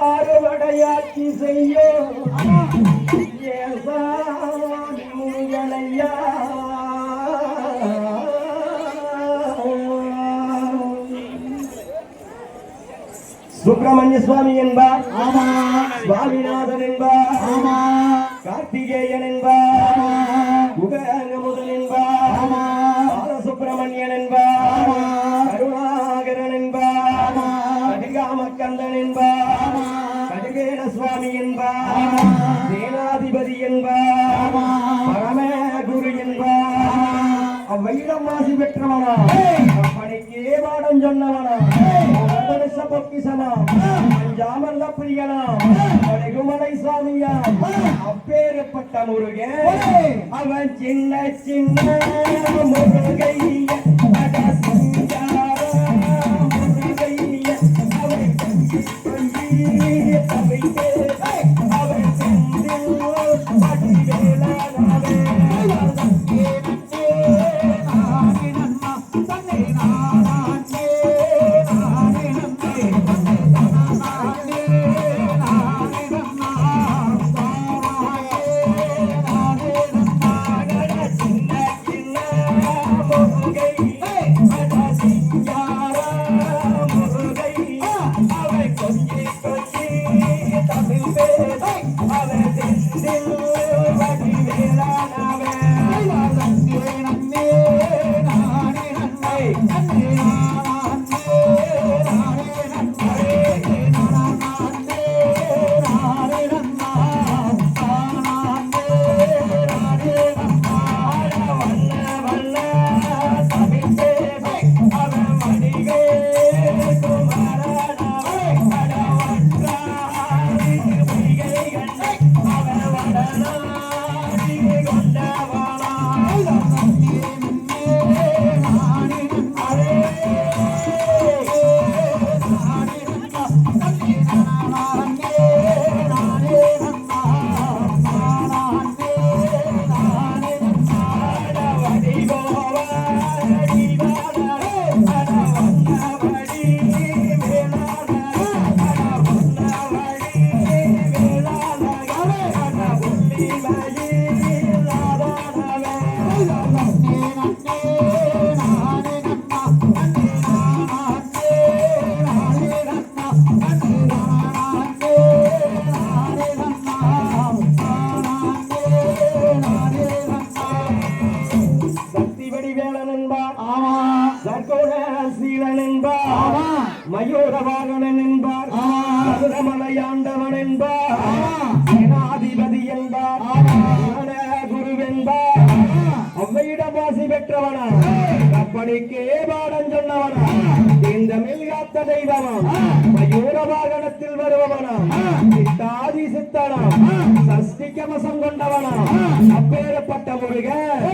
ஆறுபடையாட்சி செய்யும் சுப்பிரமணிய சுவாமி என்பார். ஆமா. சுவாமிநாதன் என்பார். சேனாதிபதி என்பார். ஆமா. பரம குரு என்பார். அவ்வையிடம் வாசி பெற்றவனா? அப்பணிக்கே பாடம் சொன்னவனா? பொக்கிசமா அஞ்சாமல்ல பிரியனா? வடகுமலை சாமியா அப்பேறப்பட்ட முருகன் அவன் சின்ன சின்ன முருகையா love. மயூர வாகனன் என்பார். ஆமா மதுரமலையாண்டவன் என்பார். கப்பனிக்கே பாடம் சொன்னவனா. இந்த மில்காத்த தெய்வமா. மயூர வாகனத்தில் வருபவனா. சித்தாதி சித்தனா சஷ்டி கவசம் கொண்டவனாம். அப்பேறப்பட்ட முருகன்.